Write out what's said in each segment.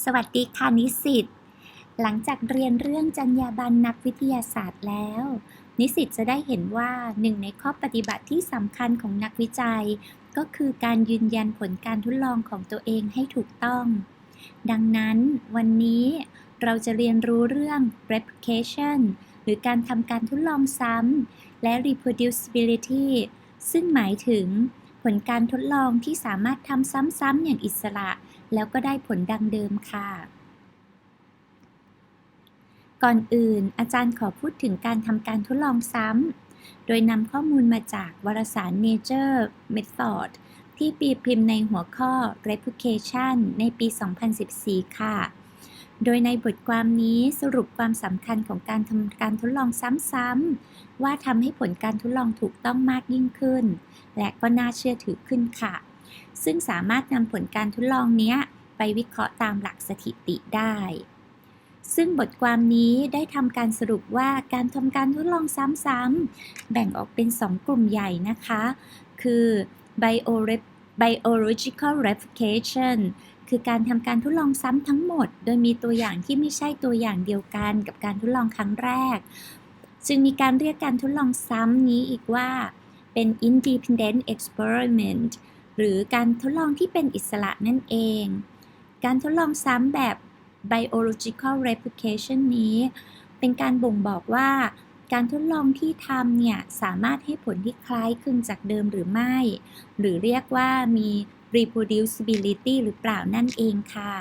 สวัสดีค่ะนิสิต หลังจากเรียนเรื่องจรรยาบรรณนักวิทยาศาสตร์แล้ว นิสิตจะได้เห็นว่าหนึ่งในข้อปฏิบัติที่สำคัญของนักวิจัย ก็คือการยืนยันผลการทดลองของตัวเองให้ถูกต้อง ดังนั้นวันนี้เราจะเรียนรู้เรื่อง replication หรือการทำการทดลองซ้ำและ reproducibility ซึ่งหมายถึงผลการทดลองที่สามารถทำซ้ำๆอย่างอิสระ แล้วก็ได้ผลดังเดิมค่ะ ก่อนอื่น อาจารย์ขอพูดถึงการทำการทดลองซ้ำ โดยนำข้อมูลมาจากวารสาร Nature Method ที่ปีพิมพ์ในหัวข้อ Replication ในปี 2014 ค่ะ โดยในบทความนี้สรุปความสำคัญของการทำการทดลองซ้ำๆ ว่าทำให้ผลการทดลองถูกต้องมากยิ่งขึ้น และก็น่าเชื่อถือขึ้นค่ะ ซึ่งสามารถนำผลการทดลองนี้ไปวิเคราะห์ตามหลักสถิติได้ ซึ่งบทความนี้ได้ทำการสรุปว่าการทำการทดลองซ้ำๆ แบ่งออกเป็น 2 กลุ่มใหญ่นะคะ คือ bio- biological replication คือการทำการทดลองซ้ำทั้งหมด โดยมีตัวอย่างที่ไม่ใช่ตัวอย่างเดียวกันกับการทดลองครั้งแรก จึงมีการเรียกการทดลองซ้ำนี้อีกว่าเป็น independent experiment หรือการทดลองที่เป็นอิสระนั่นเอง การทดลองซ้ำแบบ biological replication นี้ เป็นการบ่งบอกว่า การทดลองที่ทำเนี่ย สามารถให้ผลที่คล้ายคลึงจากเดิมหรือไม่ หรือเรียกว่ามี reproducibility หรือเปล่านั่นเองค่ะ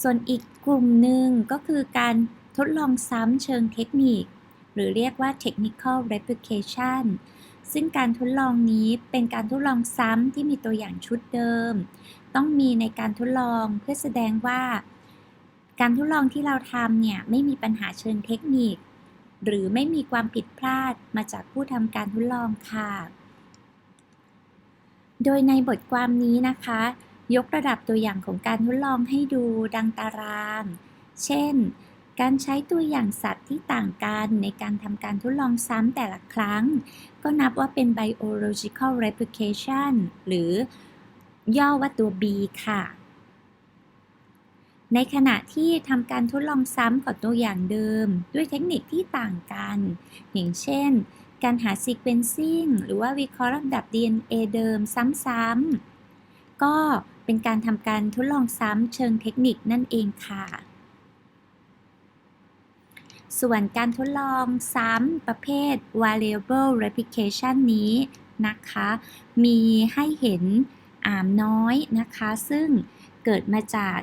ส่วนอีกกลุ่มหนึ่งก็คือการทดลองซ้ำเชิงเทคนิค หรือเรียกว่า technical replication ซึ่งการทดลองนี้เป็นการทดลองซ้ำที่มีตัวอย่างชุดเดิม ต้องมีในการทดลองเพื่อแสดงว่า การทดลองที่เราทำเนี่ยไม่มีปัญหาเชิงเทคนิค หรือไม่มีความผิดพลาดมาจากผู้ทำการทดลองค่ะ โดยในบทความนี้นะคะ ยกระดับตัวอย่างของการทดลองให้ดูดังตาราง เช่น การใช้ตัวอย่างสัตว์ที่ต่างกันในการทำการทดลองซ้ำแต่ละครั้ง ก็นับว่าเป็น biological replication หรือย่อว่าตัว B ค่ะ ในขณะที่ทำการทดลองซ้ำกับตัวอย่างเดิม ด้วยเทคนิคที่ต่างกัน อย่างเช่น การหา sequencing หรือว่าวิเคราะห์ลำดับ DNA เดิมซ้ำๆก็เป็นการทำการทดลองซ้ำเชิงเทคนิคนั่นเองค่ะ ส่วนการทดลองซ้ำประเภท variable replication นี้นะคะ มีให้เห็นอ่ามน้อยนะคะ ซึ่งเกิดมาจาก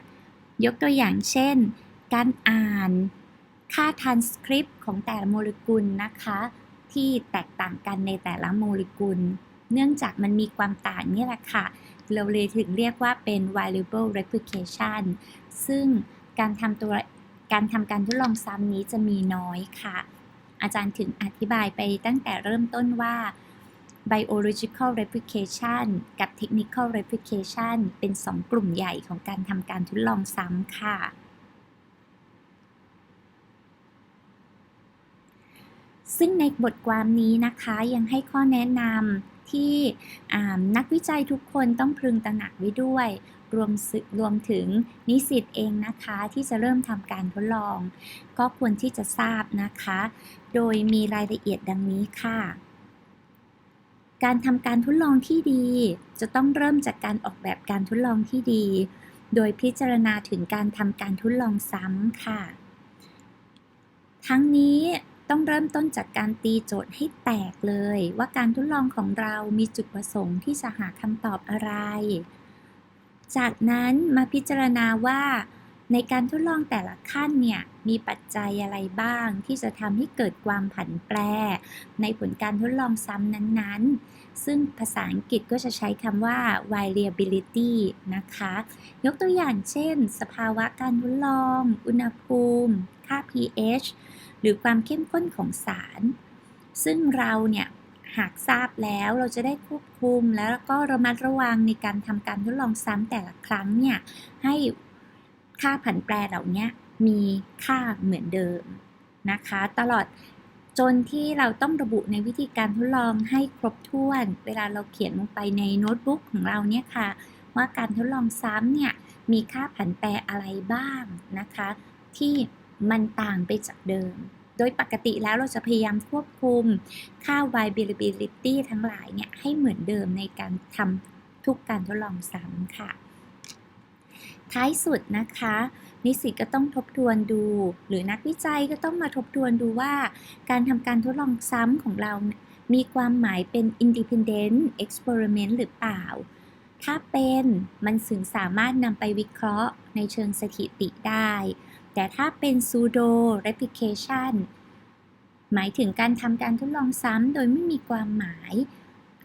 ยกตัวอย่างเช่น การอ่านค่า transcript ของแต่ละโมเลกุลนะคะ ที่แตกต่างกันในแต่ละโมเลกุล เนื่องจากมันมีความต่างนี่แหละค่ะ เราเลยถึงเรียกว่าเป็น variable replication ซึ่งการทำตัว การทำการทดลองซ้ำนี้จะมีน้อยค่ะ อาจารย์ถึงอธิบายไปตั้งแต่เริ่มต้นว่า biological replication กับ technical replication เป็น 2 กลุ่มใหญ่ของการทำการทดลองซ้ำค่ะ ซึ่งในบทความนี้นะคะยังให้ข้อแนะนำที่นักวิจัยทุกคนต้องพึงตระหนักไว้ด้วย รวมรวมถึงนิสิตเองนะคะที่จะเริ่มทำการทดลอง ก็ควรที่จะทราบนะคะ โดยมีรายละเอียดดังนี้ค่ะ การทำการทดลองที่ดี จะต้องเริ่มจากการออกแบบการทดลองที่ดี โดยพิจารณาถึงการทำการทดลองซ้ำค่ะ ทั้งนี้ ต้องเริ่มต้นจากการตีโจทย์ให้แตกเลย ว่าการทดลองของเรามีจุดประสงค์ที่จะหาคำตอบอะไร จากนั้นมาพิจารณาว่า ในการทดลองแต่ละขั้นเนี่ยมีปัจจัยอะไรบ้าง ที่จะทำให้เกิดความผันแปร ในผลการทดลองซ้ำนั้นๆ ซึ่งภาษาอังกฤษก็จะใช้คำว่า variability นะคะ ยกตัวอย่างเช่น สภาวะการทดลอง อุณหภูมิ ค่า pH หรือความเข้มข้นของสาร ซึ่งเราเนี่ยหากทราบแล้วเราจะได้ควบคุมแล้วก็ระมัดระวังในการทำการทดลองซ้ำแต่ละครั้งเนี่ยให้ค่าผันแปรเหล่านี้มีค่าเหมือนเดิมนะคะ ตลอดจนที่เราต้องระบุในวิธีการทดลองให้ครบถ้วน เวลาเราเขียนลงไปในโน้ตบุ๊กของเราเนี่ยค่ะ ว่าการทดลองซ้ำเนี่ยมีค่าผันแปรอะไรบ้างนะคะ ที่ มันต่างไปจากเดิม โดยปกติแล้วเราจะพยายามควบคุมค่า viability ทั้งหลายเนี่ยให้เหมือนเดิมในการทำทุกการทดลองซ้ำค่ะ ท้ายสุดนะคะ นิสิตก็ต้องทบทวนดู หรือนักวิจัยก็ต้องมาทบทวนดูว่า การทำการทดลองซ้ำของเรามีความหมายเป็น independent experiment หรือเปล่า ถ้าเป็นมันถึงสามารถนำไปวิเคราะห์ในเชิงสถิติได้ แต่ถ้าเป็น pseudo replication หมายถึงการทำการทดลองซ้ำโดยไม่มีความหมาย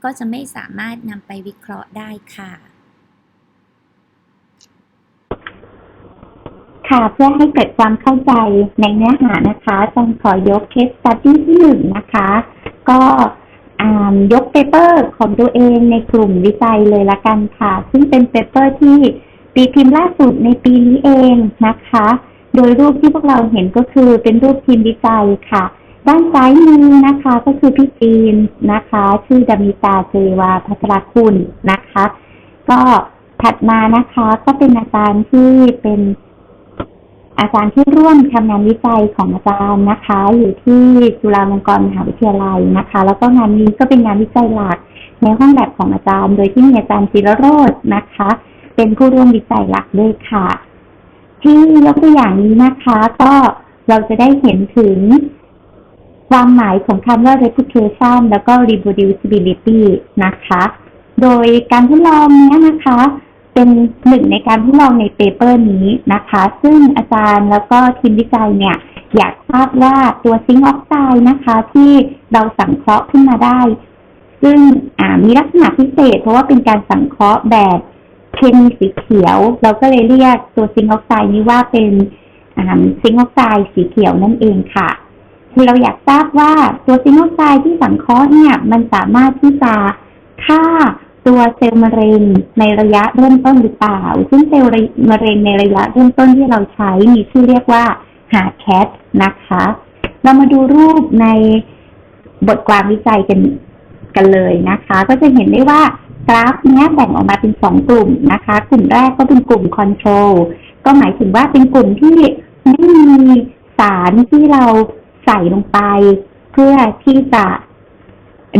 ก็จะไม่สามารถนำไปวิเคราะห์ได้ค่ะ ค่ะเพื่อให้เกิดความเข้าใจในเนื้อหานะคะจันขอยกเคสสตัดดี้ที่หนึ่งนะคะ ก็อ่ายกเปเปอร์ของตัวเองในกลุ่มวิจัยเลยละกันค่ะ ซึ่งเป็นเปเปอร์ที่ปีพิมพ์ล่าสุดในปีนี้เองนะคะ โดยรูปที่พวกเราเห็นก็คือเป็นรูปทีมวิจัยค่ะ ด้านซ้ายมือนะคะก็คือพี่จีนนะคะ ชื่อดามิตาเจวาพัทรคุณนะคะ ก็ถัดมานะคะก็เป็นอาจารย์ที่เป็นอาจารย์ที่ร่วมทำงานวิจัยของอาจารย์นะคะ อยู่ที่จุฬาลงกรณ์มหาวิทยาลัยนะคะ แล้วก็งานนี้ก็เป็นงานวิจัยหลักในห้องแลบของอาจารย์ โดยที่มีอาจารย์ศิรโรจน์นะคะ เป็นผู้ร่วมวิจัยหลักด้วยค่ะ ที่ยกตัวอย่างนี้นะคะ ก็เราจะได้เห็นถึงความหมายของคำว่า replication แล้วก็ reproducibility นะคะ โดยการทดลองเนี้ยนะคะ เป็นหนึ่งในการทดลองในเปเปอร์นี้นะคะ ซึ่งอาจารย์แล้วก็ทีมวิจัยเนี่ย อยากทราบว่าตัวซิงค์ออกไซด์นะคะ ที่เราสังเคราะห์ขึ้นมาได้ ซึ่งมีลักษณะพิเศษ เพราะว่าเป็นการสังเคราะห์แบบ เคมีสีเขียว เราก็เลยเรียกตัวซิงค์ออกไซด์นี้ว่าเป็นซิงค์ออกไซด์สีเขียวนั่นเองค่ะ คือเราอยากทราบว่าตัวซิงค์ออกไซด์ที่สังเคราะห์เนี่ย มันสามารถที่จะฆ่าตัวเซลล์มะเร็งในระยะเริ่มต้นหรือเปล่า ซึ่งเซลล์มะเร็งในระยะเริ่มต้นที่เราใช้มีชื่อเรียกว่าหาแคทนะคะ เรามาดูรูปในบทความวิจัยกันกันเลยนะคะ ก็จะเห็นได้ว่า กราฟนี้แบ่งออกมาเป็นสองกลุ่มนะคะ กลุ่มแรกก็เป็นกลุ่มคอนโทรลก็หมายถึงว่าเป็นกลุ่มที่ไม่มีสารที่เราใส่ลงไป เพื่อที่จะ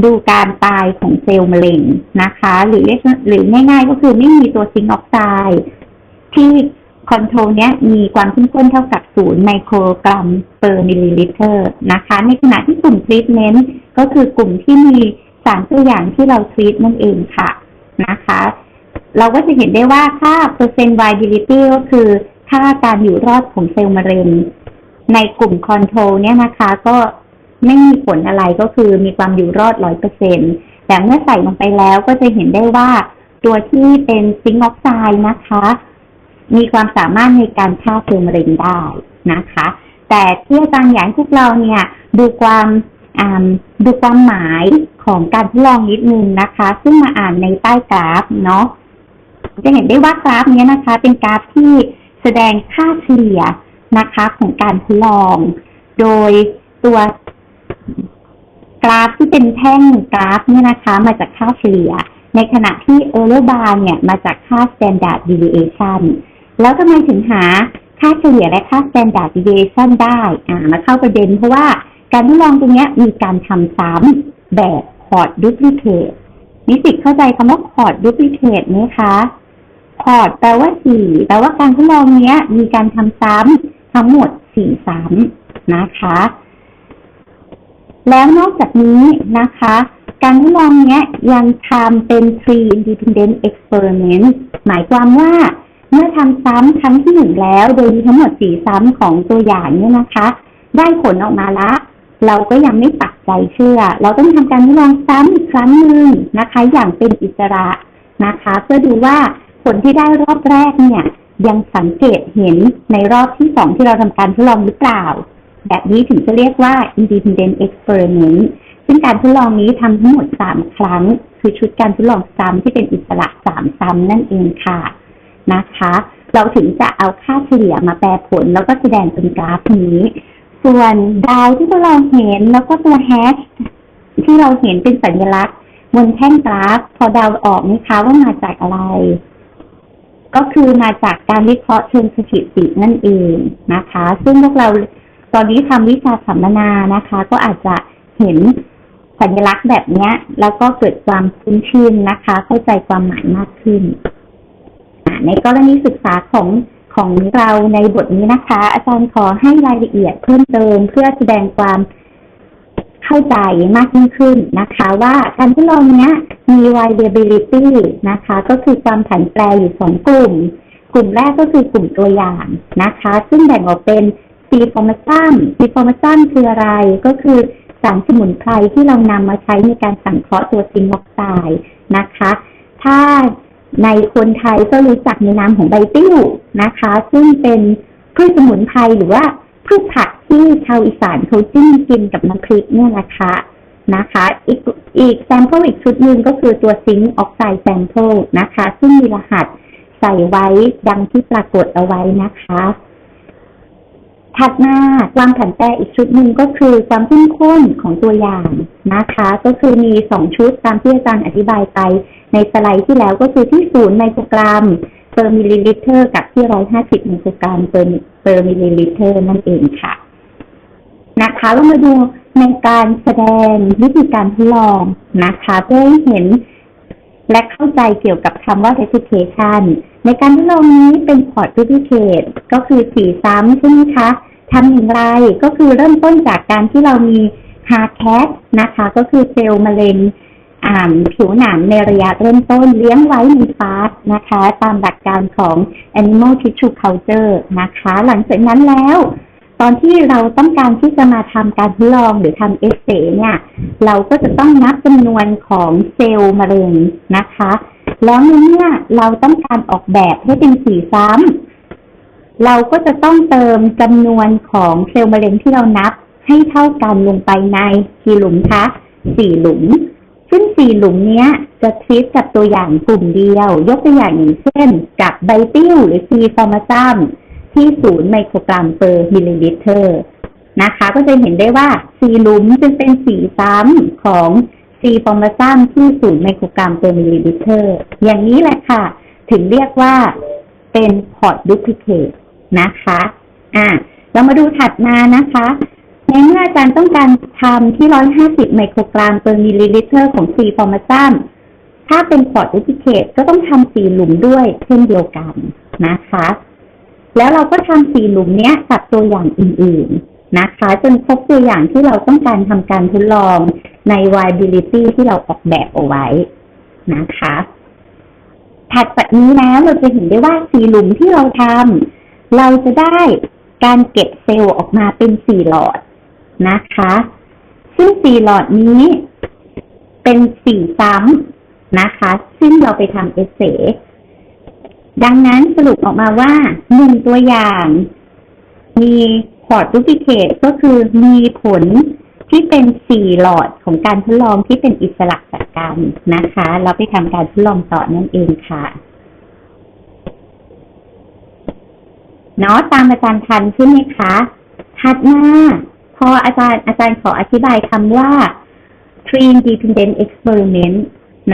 ดูการตายของเซลล์มะเร็งนะคะ หรือเรียกหรือง่ายๆ ก็คือไม่มีตัวซิงค์ออกไซด์ที่คอนโทรลเนี้ยมีความเข้มข้นเท่ากับศูนย์ไมโครกรัมเปอร์มิลลิลิตรนะคะ ในขณะที่กลุ่มทรีทเมนต์ก็คือกลุ่มที่มี สารตัวอย่างที่เราทรีตนั่นเองค่ะนะคะ เราก็จะเห็นได้ว่าค่าเปอร์เซ็นต์ viability ก็คือค่าการอยู่รอดของเซลล์มะเร็ง ในกลุ่มคอนโทรลเนี่ยนะคะก็ไม่มีผลอะไรก็คือมีความอยู่รอดร้อยเปอร์เซ็นแต่เมื่อใส่ลงไปแล้วก็จะเห็นได้ว่าตัวที่เป็นซิงค์ออกไซด์นะคะ มีความสามารถในการฆ่าเซลล์มะเร็งได้นะคะ แต่ที่อาจารย์อยากให้พวกเราเนี่ย ดูความดูความหมาย ของการทดลองนิดนึงนะคะ ซึ่งมาอ่านในใต้กราฟเนาะจะเห็นได้ว่ากราฟนี้นะคะ เป็นกราฟที่แสดงค่าเฉลี่ยนะคะของการทดลอง โดยตัวกราฟที่เป็นแท่งกราฟเนี่ยนะคะ มาจากค่าเฉลี่ย ในขณะที่ error bar เนี่ยมาจากค่า standard deviation แล้วทำไมถึงหาค่าเฉลี่ยและค่า standard deviation ได้ อ่า มาเข้าประเด็นเพราะว่าการทดลองตรงนี้มีการทำซ้ำแบบ chord duplicate นิสิตเข้าใจคำว่า chord duplicate ไหมคะ chord แปลว่าสี่แปลว่าการทดลองนี้มีการทำซ้ำทั้งหมดสี่ซ้ำนะคะ แล้วนอกจากนี้นะคะ การทดลองนี้ยังทำเป็น three independent experiment หมายความว่าเมื่อทำซ้ำครั้งที่หนึ่งแล้ว โดยมีทั้งหมดสี่ซ้ำของตัวอย่างเนี่ยนะคะ ได้ผลออกมาละ เราก็ยังไม่ปักใจเชื่อ เราต้องทำการทดลองซ้ำอีกครั้งหนึ่งนะคะ อย่างเป็นอิสระนะคะ เพื่อดูว่าผลที่ได้รอบแรกเนี่ย ยังสังเกตเห็นในรอบที่สองที่เราทำการทดลองหรือเปล่า แบบนี้ถึงจะเรียกว่า independent experiment ซึ่งการทดลองนี้ทำทั้งหมด 3 ครั้ง คือชุดการทดลองซ้ำที่เป็นอิสระ 3 ซ้ำนั่นเองค่ะนะคะ เราถึงจะเอาค่าเฉลี่ยมาแปลผลแล้วก็แสดงเป็นกราฟนี้ ส่วนดาวที่เราเห็นแล้วก็ตัวแฮชที่เราเห็นเป็นสัญลักษณ์ บนแท่นกราฟ พอดาวออกไหมคะว่ามาจากอะไร ก็คือมาจากการวิเคราะห์เชิงสถิตินั่นเองนะคะ ซึ่งพวกเราตอนนี้ทำวิชาสัมมนานะคะ ก็อาจจะเห็นสัญลักษณ์แบบนี้แล้วก็เกิดความคุ้นชินนะคะ เข้าใจความหมายมากขึ้น ในกรณีศึกษาของ ของเราในบทนี้นะคะ อาจารย์ขอให้รายละเอียดเพิ่มเติมเพื่อแสดงความเข้าใจมากยิ่งขึ้นนะคะ ว่าการทดลองนี้มี variability นะคะ ก็คือความผันแปรอยู่สองกลุ่ม กลุ่มแรกก็คือกลุ่มตัวอย่างนะคะ ซึ่งแบ่งออกเป็น C f o r m a t u m C f o r m a t u m คืออะไรก็คือสารสมุนไพรที่เรานำมาใช้ในการสังเคราะห์ตัวซิงค์ออกไซด์นะคะ ถ้า ในคนไทยก็รู้จักในนามของใบติ้วนะคะ ซึ่งเป็นพืชสมุนไพรหรือว่าพืชผักที่ชาวอีสานเขาจิ้มกินกับน้ำพริกเนี่ยนะคะนะคะ อีกอีกแซมเปิลอีกชุดหนึ่งก็คือตัวซิงค์ออกไซด์แซมเปิลนะคะ ซึ่งมีรหัสใส่ไว้ดังที่ปรากฏเอาไว้นะคะ ถัดมาความผันแปรอีกชุดหนึ่งก็คือความเข้มข้นของตัวอย่างนะคะ ก็คือมีสองชุดตามที่อาจารย์อธิบายไป ในสไลด์ที่แล้วก็คือที่ศูนย์ไมโครกรัมเปอร์มิลลิลิตรกับที่ร้อยห้าสิบไมโครกรัมเปอร์เปอร์มิลลิลิตรนั่นเองค่ะ นะคะเรามาดูในการแสดงวิธีการทดลองนะคะ เพื่อให้เห็นและเข้าใจเกี่ยวกับคำว่า replication ในการทดลองนี้เป็น port duplicate ก็คือสีซ้ำใช่ไหมคะทำอย่างไรก็คือเริ่มต้นจากการที่เรามี hard cat นะคะ ก็คือเซลล์มะเร็ง อ่าผิวหนังในระยะเริ่มต้นเลี้ยงไว้ในฟาสนะคะ ตามหลักการของ animal tissue culture นะคะ หลังจากนั้นแล้ว ตอนที่เราต้องการที่จะมาทำการทดลองหรือทำเอ็กซเรย์เนี่ย เราก็จะต้องนับจำนวนของเซลล์มะเร็งนะคะ แล้วในเมื่อเราต้องการออกแบบให้เป็นสีซ้ำเราก็จะต้องเติมจำนวนของเซลล์มะเร็งที่เรานับให้เท่ากันลงไปในกี่หลุมคะสี่หลุม ซึ่งสี่หลุมเนี้ยจะทริปกับตัวอย่างกลุ่มเดียว ยกตัวอย่างอย่างเช่น กับไบติ้วหรือซีฟอร์มาซัมที่ศูนย์ไมโครกรัมเปอร์มิลลิลิตรนะคะ ก็จะเห็นได้ว่าสีหลุมจึงเป็นสีซ้ำของซีฟอร์มาซัมที่ศูนย์ไมโครกรัมเปอร์มิลลิลิตรอย่างนี้แหละค่ะ ถึงเรียกว่าเป็นพอร์ตดูพลิเคทนะคะ อะเรามาดูถัดมานะคะ ในเมื่ออาจารย์ต้องการทำที่ 150 ไมโครกรัมเปอร์มิลลิลิตรของซีฟอร์มาซัมถ้าเป็นพอร์ตดูพลิเคทก็ต้องทำสีหลุมด้วยเช่นเดียวกันนะคะ แล้วเราก็ทำสีหลุมเนี้ยกับตัวอย่างอื่นๆนะคะ จนครบตัวอย่างที่เราต้องการทำการทดลองใน viability ที่เราออกแบบเอาไว้นะคะถัดจากนี้แล้วเราจะเห็นได้ว่าสีหลุมที่เราทำเราจะได้การเก็บเซลล์ออกมาเป็นสี่หลอด นะคะ ซึ่งสี่หลอดนี้ เป็นสี่ซ้ำนะคะ ซึ่งเราไปทำเอเซดังนั้นสรุปออกมาว่าหนึ่งตัวอย่าง มีพอร์ตดูพิเคตก็คือมีผลที่เป็นสี่หลอดของการทดลองที่เป็นอิสระจากกันนะคะ เราไปทำการทดลองต่อนั่นเองค่ะเนาะตามอาจารย์ทันใช่ไหมคะ ถัดมา ออาจารย์อาจารย์ขออธิบายคำว่า Tree Dependent Experiment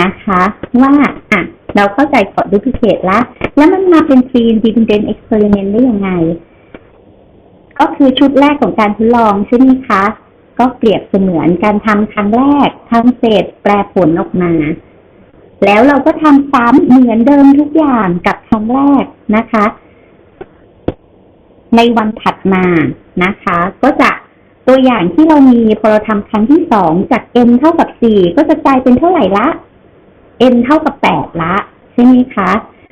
นะคะ ว่าอะเราเข้าใจพอร์ตดูพิเคตแล้วแล้วมันมาเป็น Tree Dependent Experiment ได้ยังไง ก็คือชุดแรกของการทดลองใช่ไหมคะ ก็เปรียบเสมือนการทำครั้งแรกทำเสร็จแปลผลออกมาแล้วเราก็ทำซ้ำเหมือนเดิมทุกอย่างกับครั้งแรกนะคะ ในวันถัดมานะคะ ก็จะ ตัวอย่างที่เรามีพอเราทำครั้งที่สองจาก n เท่ากับสี่ก็จะกลายเป็นเท่าไหร่ละ n เท่ากับแปดละ ใช่ไหมคะ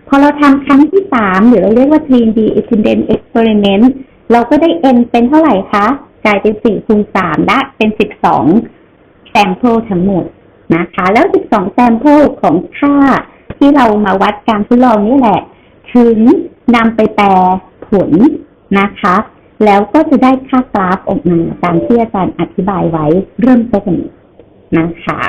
พอเราทำครั้งที่สามหรือเราเรียกว่า 3D Independent Experiment เราก็ได้ n เป็นเท่าไหร่คะ กลายเป็นสี่คูณสามละเป็นสิบสองแซมเปิลทั้งหมดนะคะ แล้วสิบสองแซมเปิลของค่าที่เรามาวัดการทดลองนี่แหละ ถึงนำไปแปลผลนะคะ แล้วก็จะได้ค่ากราฟออกมาตามที่อาจารย์อธิบายไว้เริ่มต้นนะคะ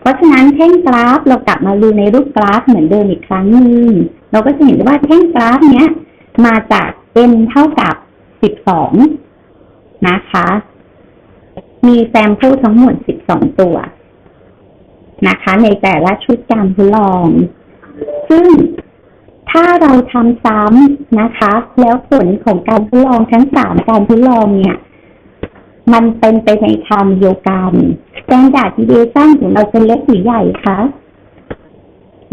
เพราะฉะนั้นแท่งกราฟเรากลับมาดูในรูปกราฟเหมือนเดิมอีกครั้งหนึ่งเราก็จะเห็นได้ว่าแท่งกราฟเนี้ย มาจาก n เท่ากับ 12 นะคะ มีแซมเปิลทั้งหมด 12 ตัวนะคะ ในแต่ละชุดการทดลอง ซึ่ง ถ้าเราทำซ้ำนะคะ แล้วผลของการทดลองทั้งสามการทดลองเนี่ย มันเป็นไปในทางเดียวกัน standard deviation ของเราจะเล็กหรือใหญ่คะ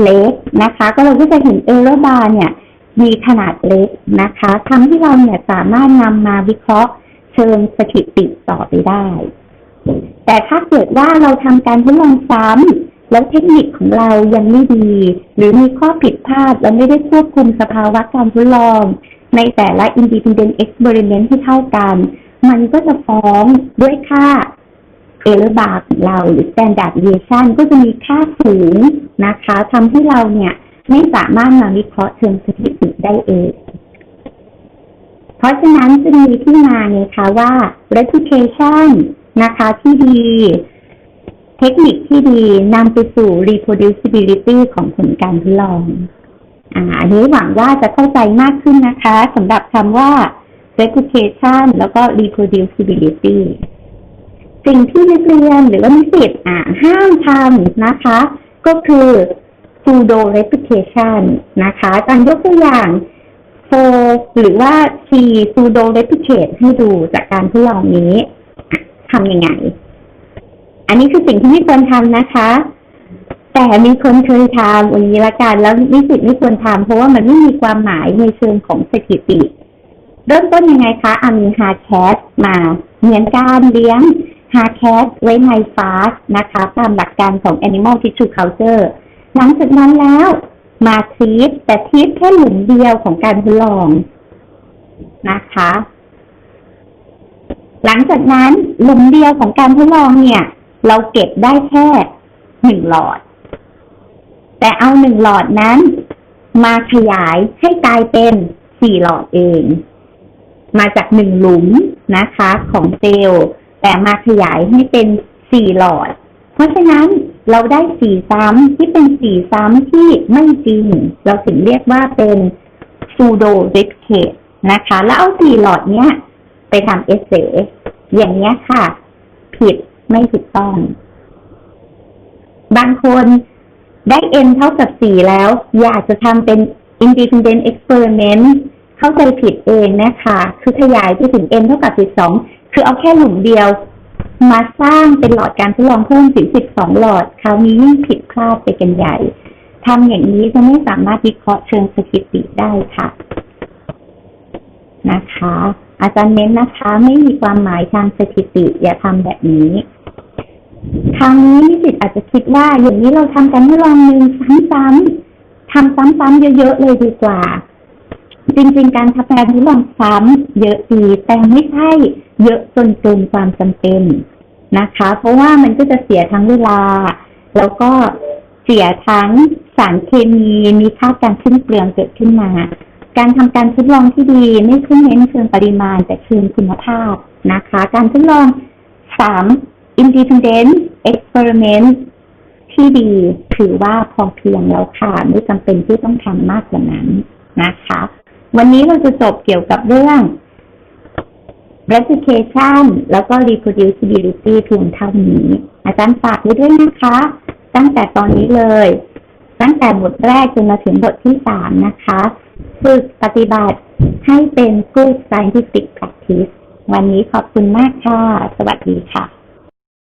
เล็กนะคะ ก็เราก็จะเห็น error bar เนี่ย มีขนาดเล็กนะคะทำให้เราเนี่ยสามารถนำมาวิเคราะห์เชิงสถิติต่อไปได้ แต่ถ้าเกิดว่าเราทำการทดลองซ้ำ แล้วเทคนิคของเรายังไม่ดี หรือมีข้อผิดพลาดและไม่ได้ควบคุมสภาวะการทดลอง ในแต่ละ independent experiment ที่เท่ากัน มันก็จะฟ้องด้วยค่า error bar ของเราหรือ standard deviation ก็จะมีค่าสูงนะคะทำให้เราเนี่ยไม่สามารถมาวิเคราะห์เชิงสถิติได้เอง เพราะฉะนั้นจึงมีที่มาไงคะว่า reputation นะคะที่ดี ทคนิคที่ดีนำไปสู่ reproducibility ของผลการทดลองอ่าอันนี้หวังว่าจะเข้าใจมากขึ้นนะคะสำหรับคำว่า reputation แล้วก็ reproducibility สิ่งที่นักเรียนหรือว่านิสิตอ่าห้ามทำนะคะ ก็คือ pseudo replication นะคะการยกตัวอย่างโฟหรือว่า C pseudo replicate ให้ดูจากการทดลองนี้ทำยังไง อันนี้คือสิ่งที่ไม่ควรทำนะคะ แต่มีคนเคยทำวันนี้ละกันแล้วนิสิตไม่ควรทำเพราะว่ามันไม่มีความหมายในเชิงของสถิติ เริ่มต้นยังไงคะอามีฮาแคสมาเหมือนการเลี้ยงฮาแคสไว้ในฟาสนะคะ ตามหลักการของ Animal Tissue Culture หลังจากนั้นแล้วมาทีสแต่ทีสแค่หลุมเดียวของการทดลองนะคะ หลังจากนั้นหลุมเดียวของการทดลองเนี่ย เราเก็บได้แค่หนึ่งหลอด แต่เอาหนึ่งหลอดนั้น มาขยายให้กลายเป็นสี่หลอดเอง มาจากหนึ่งหลุมนะคะ ของเซลล์แต่มาขยายให้เป็นสี่หลอด เพราะฉะนั้นเราได้สีซ้ำที่เป็นสีซ้ำที่ไม่จริง เราถึงเรียกว่าเป็น pseudo replicate นะคะ แล้วเอาสี่หลอดเนี้ย ไปทำเอเซอย่างเนี้ยค่ะ ผิด ไม่ถูกต้อง บางคนได้ n เท่ากับสี่แล้ว อยากจะทำเป็น independent experiment เข้าใจผิดเองนะคะ คือขยายไปถึง n เท่ากับสิบสองคือเอาแค่หลุมเดียว มาสร้างเป็นหลอดการทดลองเพิ่มถึง 12 หลอด คราวนี้ยิ่งผิดพลาดไปกันใหญ่ทำอย่างนี้จะไม่สามารถวิเคราะห์เชิงสถิติได้ค่ะ นะคะ อาจารย์เน้นนะคะ ไม่มีความหมายทางสถิติ อย่าทำแบบนี้ ครั้งนี้นิสิตอาจจะคิดว่าอย่างนี้เราทำการทดลองหนึ่งซ้ำๆทำซ้ำๆเยอะๆเลยดีกว่า จริงๆ การทำการทดลองซ้ำเยอะดีแต่ไม่ใช่เยอะจนเกินความจำเป็นนะคะ เพราะว่ามันก็จะเสียทั้งเวลา แล้วก็เสียทั้งสารเคมีมีค่าการสิ้นเปลืองเกิดขึ้นมา การทำการทดลองที่ดีไม่ใช่เน้นเชิงปริมาณแต่เชิงคุณภาพนะคะ การทดลองสาม independent experiment ที่ดีถือว่าพอเพียงแล้วค่ะ ไม่จำเป็นที่ต้องทำมากกว่านั้นนะคะ วันนี้เราจะจบเกี่ยวกับเรื่อง replication แล้วก็ reproducibility เพียงเท่านี้ อาจารย์ฝากไว้ด้วยนะคะ ตั้งแต่ตอนนี้เลย ตั้งแต่บทแรกจนมาถึงบทที่สามนะคะ ฝึกปฏิบัติให้เป็น good scientific practice วันนี้ขอบคุณมากค่ะ สวัสดีค่ะ